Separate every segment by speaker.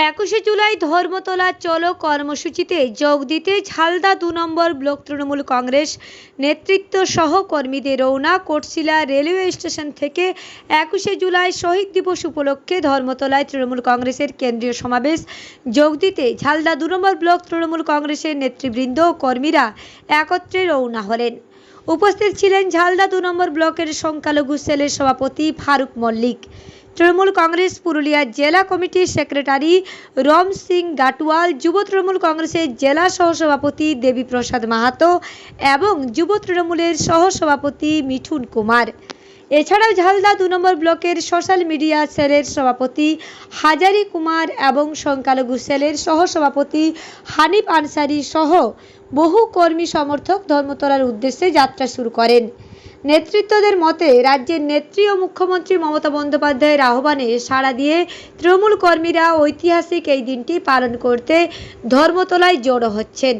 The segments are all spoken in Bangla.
Speaker 1: একুশে জুলাই ধর্মতলা চলো কর্মসূচিতে যোগ দিতে ঝালদা দু নম্বর ব্লক তৃণমূল কংগ্রেস নেতৃত্ব সহ কর্মীদের রওনা কোটশিলা রেলওয়ে স্টেশন থেকে একুশে জুলাই শহীদ দিবস উপলক্ষে ধর্মতলায় তৃণমূল কংগ্রেসের কেন্দ্রীয় সমাবেশ। যোগ দিতে ঝালদা দু নম্বর ব্লক তৃণমূল কংগ্রেসের নেতৃবৃন্দ ও কর্মীরা একত্রে রওনা হলেন। উপস্থিত ছিলেন ঝালদা দু নম্বর ব্লকের সংখ্যালঘু সেলের সভাপতি ফারুক মল্লিক। তৃণমূল কংগ্রেস পুরুলিয়া জেলা কমিটির সেক্রেটারি রম সিং গাটওয়াল, যুব তৃণমূল কংগ্রেসের জেলা সহসভাপতি দেবী প্রসাদ মাহাতো এবং যুব তৃণমূলের সহসভাপতি মিঠুন কুমার। এছাড়াও ঝালদা দু নম্বর ব্লকের সোশ্যাল মিডিয়া সেলের সভাপতি হাজারি কুমার এবং সংখ্যালঘু সেলের সহসভাপতি হানিফ আনসারি সহ বহু কর্মী সমর্থক ধর্মতলার উদ্দেশ্যে যাত্রা শুরু করেন। নেতৃত্বদের মতে রাজ্যের নেত্রী ও মুখ্যমন্ত্রী মমতা বন্দ্যোপাধ্যায়ের আহ্বানে সাড়া দিয়ে তৃণমূল কর্মীরা ঐতিহাসিক এই দিনটি পালন করতে ধর্মতলায় জড়ো হচ্ছেন।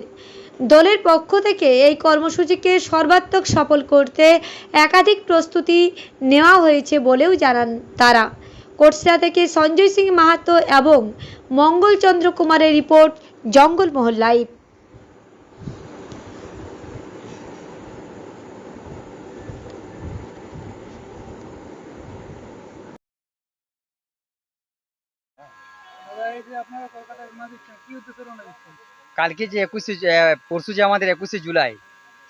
Speaker 1: দলের পক্ষ থেকে এই কর্মসূচিকে সর্বাত্মক সফল করতে একাধিক প্রস্তুতি নেওয়া হয়েছে বলেও জানান তারা কোটসা থেকে সঞ্জয় সিং মাহাতো এবং মঙ্গলচন্দ্র কুমারের রিপোর্ট, জঙ্গলমহল লাইভ
Speaker 2: আপনারা কলকাতায় কি উদ্দেশ্যে রওনা দিচ্ছেন?
Speaker 3: কালকে যে একুশে পরশু যে আমাদের একুশে জুলাই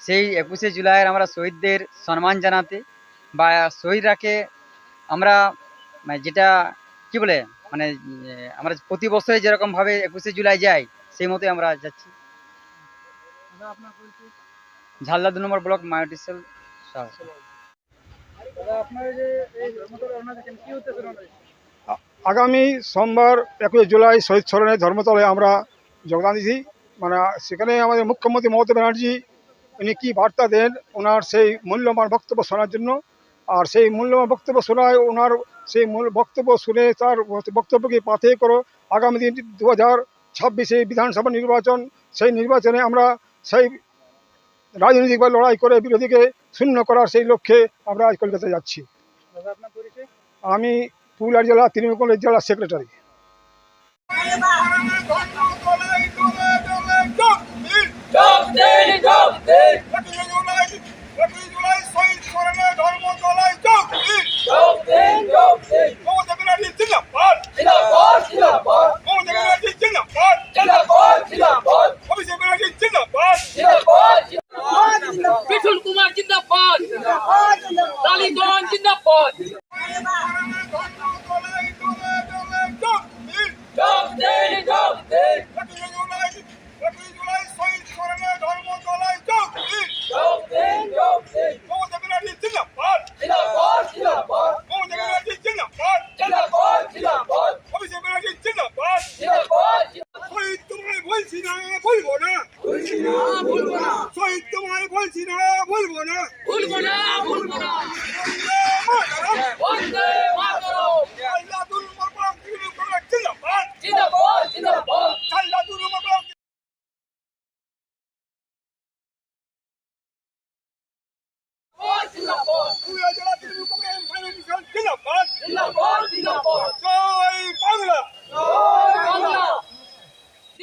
Speaker 3: সেই একুশে জুলাইয়ের আমরা শহীদদের সম্মান জানাতে বা শহীদরাকে আমরা মানে যেটা কি বলে মানে আমরা প্রতি বছরে যেরকমভাবে একুশে জুলাই যাই সেই মতোই আমরা যাচ্ছি।
Speaker 2: দাদা,
Speaker 3: ঝালদা দু নম্বর ব্লক মায়োটিসেল
Speaker 2: ধর্মতলা?
Speaker 4: আগামী সোমবার একুশে জুলাই শহীদ স্মরণে ধর্মতলায় আমরা যোগদান দিয়েছি। মানে সেখানে আমাদের মুখ্যমন্ত্রী মমতা ব্যানার্জি উনি কী বার্তা দেন ওনার সেই মূল্যবান বক্তব্য শোনার জন্য। আর সেই মূল্যবান বক্তব্য শোনায় ওনার সেই মূল বক্তব্য শুনে তার বক্তব্যকে পাথে করো। আগামী দিন দু হাজার ছাব্বিশে বিধানসভা নির্বাচন সেই নির্বাচনে আমরা সেই রাজনৈতিকভাবে লড়াই করে বিরোধীকে শূন্য করার সেই লক্ষ্যে আমরা আজ কলকাতায় যাচ্ছি? আমি পুরুলিয়া জেলা তৃণমূল কংগ্রেস জেলা সেক্রেটারি
Speaker 5: বিপুল কুমার জিন্দাবাদ টালিগঞ্জ জিন্দাবাদ জব দেন জব দেন জব দেন জব দেন জিন্দাবাদ জিন্দাবাদ জিন্দাবাদ জিন্দাবাদ জিন্দাবাদ
Speaker 4: শহীদ তোমায় বলছি না বলব না
Speaker 5: বলছি না বলব না।
Speaker 4: শহীদ তোমায় বলছি না বলব না।
Speaker 5: ভুলবো না ভুলবো না। বন্দে মাতরম।
Speaker 4: আল্লাহুল মাবরুক তৃণমূল জিন্দাবাদ
Speaker 5: জিন্দাবাদ জিন্দাবাদ
Speaker 4: আল্লাহুল মাবরুক
Speaker 5: জিন্দাবাদ
Speaker 4: জিন্দাবাদ।
Speaker 5: জিন্দাবাদ জিন্দাবাদ।